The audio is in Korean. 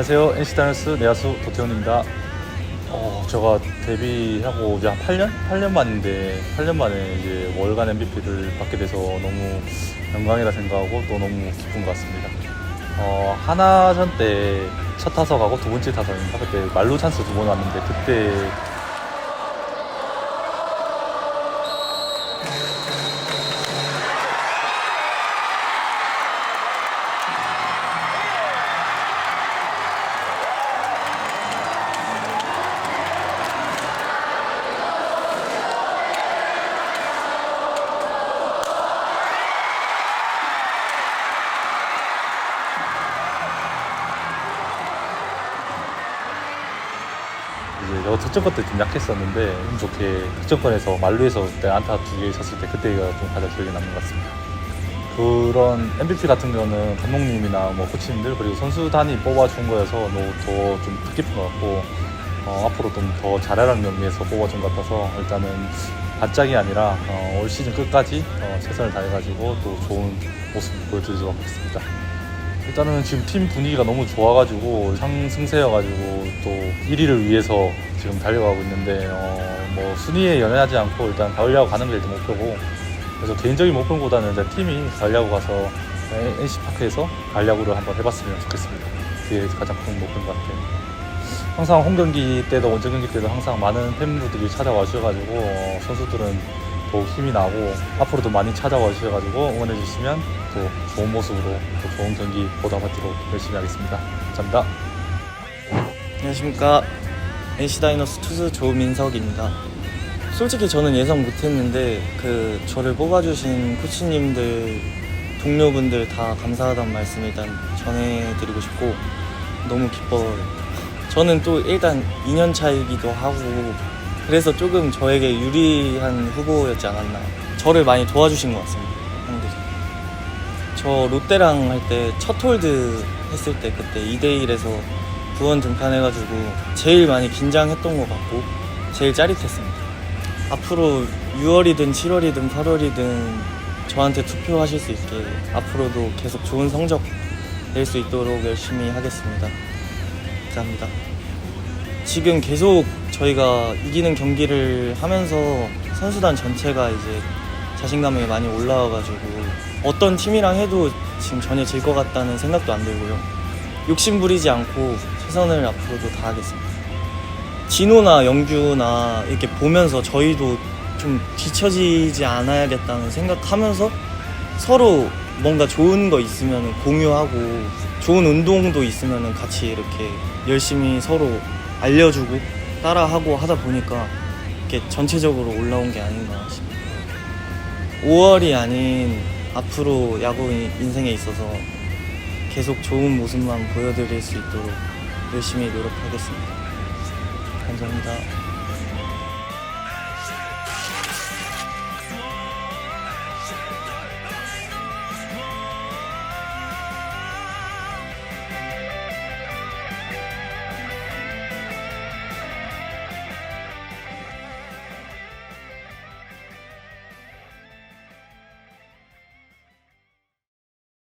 안녕하세요. NC 다이너스 내야수 도태훈입니다. 어, 제가 데뷔하고 이제 한 8년? 8년 만인데 8년 만에 이제 월간 MVP를 받게 돼서 너무 영광이라 생각하고 또 너무 기쁜 것 같습니다. 어, 하나전 때 첫 타석하고 두 번째 타석인가 그때 말루 찬스 두 번 왔는데 그때 이제 저때좀 약했었는데 운 좋게 득점권에서 말루에서 그때 안타 두 개 쳤을 때 그때가 좀 가장 기억에 남는 것 같습니다. 그런 MVP 같은 경우는 감독님이나 뭐 코치님들 그리고 선수단이 뽑아준 거여서 더좀 뜻깊은 것 같고 어, 앞으로 좀 더 잘하라는 의미에서 뽑아준 것 같아서 일단은 반짝이 아니라 어, 올 시즌 끝까지 어, 최선을 다해가지고 또 좋은 모습 보여드리도록 하겠습니다. 일단은 지금 팀 분위기가 너무 좋아가지고 상승세여가지고 또 1위를 위해서 지금 달려가고 있는데 어, 뭐 순위에 연연하지 않고 일단 가을야구 가는 게 일단 목표고 그래서 개인적인 목표보다는 이제 팀이 가을야구 가서 NC 파크에서 가을야구를 한번 해봤으면 좋겠습니다. 그게 가장 큰 목표인 것 같아요. 항상 홈 경기 때도 원정 경기 때도 항상 많은 팬분들이 찾아와 주셔가지고 어, 선수들은 더욱 힘이 나고 앞으로도 많이 찾아와 주셔가지고 응원해 주시면 또 좋은 모습으로 또 좋은 경기 보답하도록 열심히 하겠습니다. 감사합니다. 안녕하십니까 NC 다이너스 투수 조민석입니다. 솔직히 저는 예상 못했는데 그 저를 뽑아주신 코치님들 동료분들 다 감사하다는 말씀 일단 전해드리고 싶고 너무 기뻐요. 저는 또 일단 2년 차이기도 하고 그래서 조금 저에게 유리한 후보였지 않았나. 저를 많이 도와주신 것 같습니다. 형들이. 저 롯데랑 할 때 첫 홀드 했을 때 그때 2대1에서 구원 등판해가지고 제일 많이 긴장했던 것 같고 제일 짜릿했습니다. 앞으로 6월이든 7월이든 8월이든 저한테 투표하실 수 있게 앞으로도 계속 좋은 성적 낼 수 있도록 열심히 하겠습니다. 감사합니다. 지금 계속 저희가 이기는 경기를 하면서 선수단 전체가 이제 자신감이 많이 올라와가지고 어떤 팀이랑 해도 지금 전혀 질 것 같다는 생각도 안 들고요. 욕심 부리지 않고 최선을 앞으로도 다하겠습니다. 진호나 영규나 이렇게 보면서 저희도 좀 뒤처지지 않아야겠다는 생각하면서 서로 뭔가 좋은 거 있으면 공유하고 좋은 운동도 있으면 같이 이렇게 열심히 서로 알려주고 따라하고 하다 보니까 이렇게 전체적으로 올라온 게 아닌가 싶습니다. 5월이 아닌 앞으로 야구 인생에 있어서 계속 좋은 모습만 보여드릴 수 있도록 열심히 노력하겠습니다. 감사합니다.